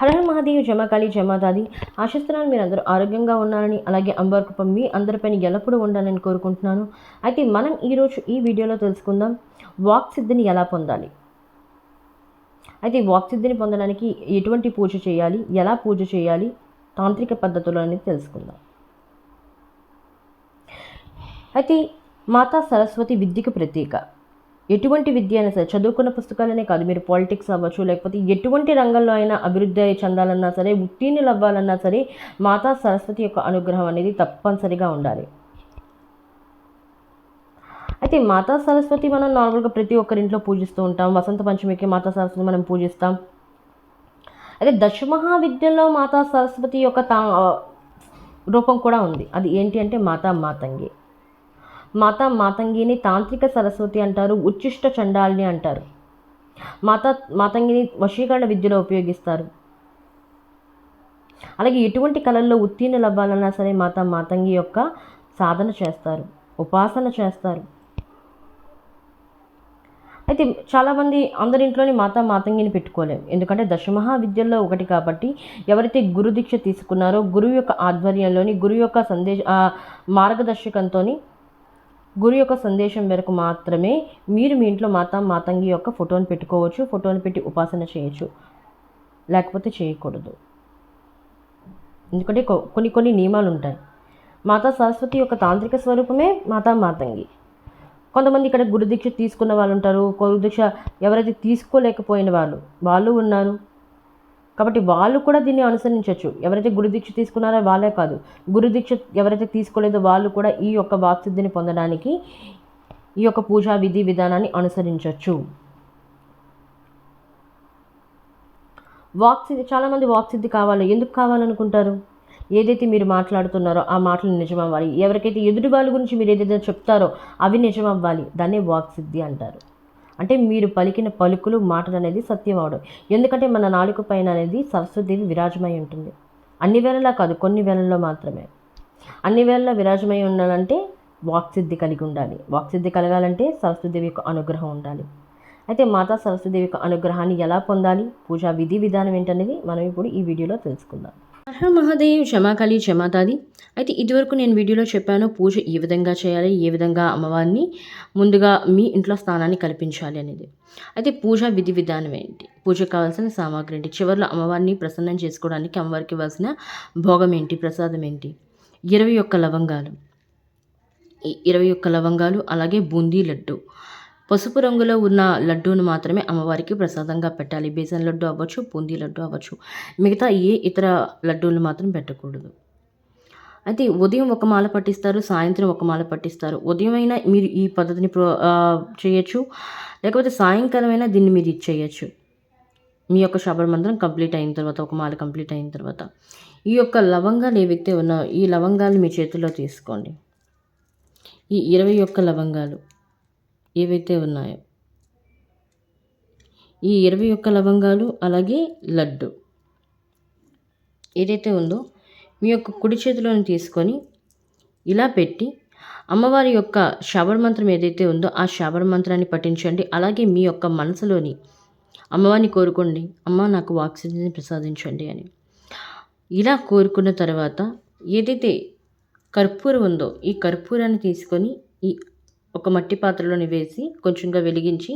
హర హర మహాదేవ్ జమాదాది ఆశిస్తున్నాను మీరు అందరూ ఆరోగ్యంగా ఉన్నారని అలాగే అంబర్ కృప మీ అందరిపైన ఎల్లప్పుడూ ఉండాలని కోరుకుంటున్నాను. అయితే మనం ఈరోజు ఈ వీడియోలో తెలుసుకుందాం వాక్ సిద్ధిని ఎలా పొందాలి? అయితే వాక్ సిద్ధిని పొందడానికి ఎటువంటి పూజ చేయాలి? ఎలా పూజ చేయాలి? తాంత్రిక పద్ధతులు అనేది తెలుసుకుందాం. అయితే మాతా సరస్వతి విద్యకు ప్రతీక ఎటువంటి విద్య అయినా సరే చదువుకున్న పుస్తకాలనే కాదు. మీరు పాలిటిక్స్ అవ్వచ్చు లేకపోతే ఎటువంటి రంగంలో అయినా అభివృద్ధి చెందాలన్నా సరే ఉత్తీర్ణులు అవ్వాలన్నా సరే మాతా సరస్వతి యొక్క అనుగ్రహం అనేది తప్పనిసరిగా ఉండాలి. అయితే మాతా సరస్వతి మనం నార్మల్గా ప్రతి ఒక్కరింట్లో పూజిస్తూ ఉంటాం. వసంత పంచమికి మాతా సరస్వతి మనం పూజిస్తాం. అయితే దశమహావిద్యలో మాతా సరస్వతి యొక్క తా రూపం కూడా ఉంది. అది ఏంటి అంటే మాతా మాతంగి. మాతా మాతంగిని తాంత్రిక సరస్వతి అంటారు ఉచ్చిష్ట చండాలిని అంటారు. మాతా మాతంగిని వశీకరణ విద్యలో ఉపయోగిస్తారు. అలాగే ఎటువంటి కళల్లో ఉత్తీర్ణులు అవ్వాలన్నా సరే మాతా మాతంగి యొక్క సాధన చేస్తారు ఉపాసన చేస్తారు. అయితే చాలామంది అందరి ఇంట్లోని మాతా మాతంగిని పెట్టుకోలేము ఎందుకంటే దశమహా విద్యల్లో ఒకటి కాబట్టి ఎవరైతే గురు దీక్ష తీసుకున్నారో గురువు యొక్క ఆధ్వర్యంలోని గురువు యొక్క సందేశ మార్గదర్శకంతో గురు యొక్క సందేశం మేరకు మాత్రమే మీరు మీ ఇంట్లో మాతా మాతంగి యొక్క ఫోటోని పెట్టుకోవచ్చు ఫోటోని పెట్టి ఉపాసన చేయొచ్చు. లేకపోతే చేయకూడదు. ఎందుకంటే కొన్ని కొన్ని నియమాలు ఉంటాయి. మాతా సరస్వతి యొక్క తాంత్రిక స్వరూపమే మాతా మాతంగి. కొంతమంది ఇక్కడ గురుదీక్ష తీసుకున్న వాళ్ళు ఉంటారు గురుదీక్ష ఎవరైతే తీసుకోలేకపోయిన వాళ్ళు వాళ్ళు ఉన్నారు. కాబట్టి వాళ్ళు కూడా దీన్ని అనుసరించవచ్చు ఎవరైతే గురుదీక్ష తీసుకున్నారో వాళ్ళే కాదు. గురుదీక్ష ఎవరైతే తీసుకోలేదో వాళ్ళు కూడా ఈ యొక్క వాక్సిద్ధిని పొందడానికి ఈ యొక్క పూజా విధి విధానాన్ని అనుసరించవచ్చు వాక్సిద్ధి చాలామంది వాక్సిద్ధి కావాలి. ఎందుకు కావాలనుకుంటారు? ఏదైతే మీరు మాట్లాడుతున్నారో ఆ మాటలు నిజమవ్వాలి. ఎవరికైతే ఎదుటి వాళ్ళ గురించి మీరు ఏదైతే చెప్తారో అవి నిజమవ్వాలి. దాన్ని వాక్సిద్ధి అంటారు. అంటే మీరు పలికిన పలుకులు మాటలు అనేది సత్యం అవడం ఎందుకంటే మన నాలుక పైన అనేది సరస్వదేవి విరాజమై ఉంటుంది. అన్ని వేళలా కాదు కొన్ని వేళల్లో మాత్రమే. అన్ని వేళల్లో విరాజమై ఉండాలంటే వాక్సిద్ధి కలిగి ఉండాలి. వాక్సిద్ధి కలగాలంటే సరస్వతిదేవి యొక్క అనుగ్రహం ఉండాలి. అయితే మాతా సరస్వతిదేవి యొక్క అనుగ్రహాన్ని ఎలా పొందాలి? పూజా విధి విధానం ఏంటనేది మనం ఇప్పుడు ఈ వీడియోలో తెలుసుకుందాం. హర మహాదేవ్ క్షమాకాళి క్షమాతాది అయితే ఇదివరకు నేను వీడియోలో చెప్పాను పూజ ఏ విధంగా చేయాలి ఏ విధంగా అమ్మవారిని ముందుగా మీ ఇంట్లో స్థానాన్ని కల్పించాలి అనేది. అయితే పూజ విధి విధానం ఏంటి? పూజకు కావాల్సిన సామాగ్రి ఏంటి? చివరిలో అమ్మవారిని ప్రసన్నం చేసుకోవడానికి అమ్మవారికి ఇవ్వాల్సిన భోగం ఏంటి? ప్రసాదం ఏంటి? ఇరవై ఒక్క లవంగాలు. ఇరవై ఒక్క లవంగాలు అలాగే బూందీ లడ్డు. పసుపు రంగులో ఉన్న లడ్డూను మాత్రమే అమ్మవారికి ప్రసాదంగా పెట్టాలి. బేసన్ లడ్డు అవ్వచ్చు బూందీ లడ్డు అవ్వచ్చు. మిగతా ఏ ఇతర లడ్డూలు మాత్రం పెట్టకూడదు. అయితే ఉదయం ఒక మాల పట్టిస్తారు సాయంత్రం ఒక మాల పట్టిస్తారు. ఉదయం అయినా మీరు ఈ పద్ధతిని ప్రో చేయొచ్చు. లేకపోతే సాయంకాలం అయినా దీన్ని మీరు ఇచ్చేయచ్చు మీ యొక్క శబర మంత్రం కంప్లీట్ అయిన తర్వాత ఒక మాల కంప్లీట్ అయిన తర్వాత. ఈ యొక్క లవంగాలు ఏవైతే ఉన్నాయో ఈ లవంగాలు మీ చేతిలో తీసుకోండి. ఈ ఇరవై ఒక్క లవంగాలు. ఏవైతే ఉన్నాయో. ఈ ఇరవై ఒక్క లవంగాలు అలాగే లడ్డు ఏదైతే ఉందో మీ యొక్క కుడి చేతిలోని తీసుకొని ఇలా పెట్టి అమ్మవారి యొక్క శబర మంత్రం ఏదైతే ఉందో ఆ శాబర మంత్రాన్ని పఠించండి. అలాగే మీ యొక్క మనసులోని అమ్మవారిని కోరుకోండి. అమ్మ నాకు ఆక్సిజన్ ప్రసాదించండి అని. ఇలా కోరుకున్న తర్వాత ఏదైతే కర్పూరం ఉందో ఈ కర్పూరాన్ని తీసుకొని ఈ ఒక మట్టి పాత్రలోని వేసి కొంచెంగా వెలిగించి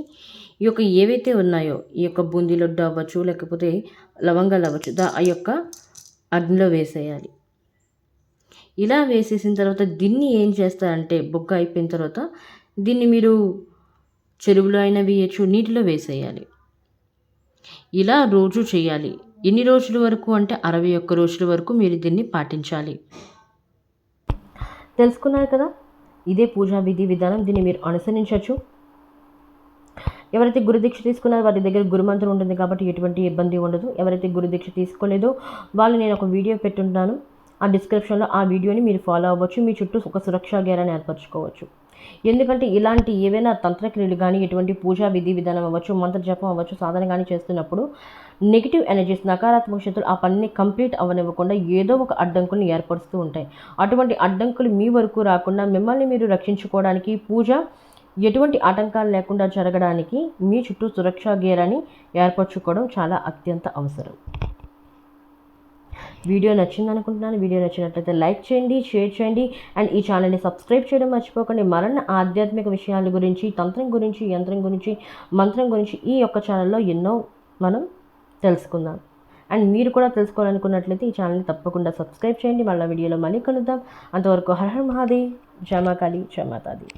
ఈ యొక్క ఏవైతే ఉన్నాయో ఈ యొక్క బూందీ లడ్డు అవ్వచ్చు లేకపోతే లవంగాలు అవ్వచ్చు దా ఆ యొక్క అగ్నిలో వేసేయాలి. ఇలా వేసేసిన తర్వాత దీన్ని ఏం చేస్తారంటే బొగ్గ అయిపోయిన తర్వాత దీన్ని మీరు చెరువులో అయినా వేయచ్చు నీటిలో వేసేయాలి. ఇలా రోజు చేయాలి. ఎన్ని రోజుల వరకు అంటే అరవై ఒక్క రోజుల వరకు మీరు దీన్ని పాటించాలి. తెలుసుకున్నారు కదా? ఇదే పూజా విధి విధానం. దీన్ని మీరు అనుసరించవచ్చు. ఎవరైతే గురుదీక్ష తీసుకున్నారో వారి దగ్గర గురుమంత్రం ఉంటుంది కాబట్టి ఎటువంటి ఇబ్బంది ఉండదు. ఎవరైతే గురుదీక్ష తీసుకోలేదో వాళ్ళు నేను ఒక వీడియో పెట్టుంటాను. ఆ డిస్క్రిప్షన్లో ఆ వీడియోని మీరు ఫాలో అవ్వచ్చు. మీ చుట్టూ ఒక సురక్షా గేరాన్ని ఏర్పరచుకోవచ్చు. ఎందుకంటే ఇలాంటి ఏవైనా తంత్రక్రియలు కానీ ఎటువంటి పూజా విధి విధానం అవ్వచ్చు మంత్రజపం అవ్వచ్చు సాధన కానీ చేస్తున్నప్పుడు నెగిటివ్ ఎనర్జీస్ నకారాత్మక శక్తులు ఆ పనిని కంప్లీట్ అవ్వనివ్వకుండా ఏదో ఒక అడ్డంకుల్ని ఏర్పరుస్తూ ఉంటాయి. అటువంటి అడ్డంకులు మీ వరకు రాకుండా మిమ్మల్ని మీరు రక్షించుకోవడానికి పూజ ఎటువంటి ఆటంకాలు లేకుండా జరగడానికి మీ చుట్టూ సురక్షా గేరాన్ని ఏర్పరచుకోవడం చాలా అత్యంత అవసరం. వీడియో నచ్చింది అనుకుంటున్నాను వీడియో నచ్చినట్లయితే లైక్ చేయండి షేర్ చేయండి అండ్ ఈ ఛానల్ని సబ్స్క్రైబ్ చేయడం మర్చిపోకండి. మరణ ఆధ్యాత్మిక విషయాల గురించి తంత్రం గురించి యంత్రం గురించి మంత్రం గురించి ఈ యొక్క ఛానల్లో ఎన్నో మనం తెలుసుకుందాం. అండ్ మీరు కూడా తెలుసుకోవాలనుకున్నట్లయితే ఈ ఛానల్ని తప్పకుండా సబ్స్క్రైబ్ చేయండి. మళ్ళీ వీడియోలో మళ్ళీ కలుద్దాం. అంతవరకు హర హర్ మహాదేవ్. జమాకాళి జమాతాది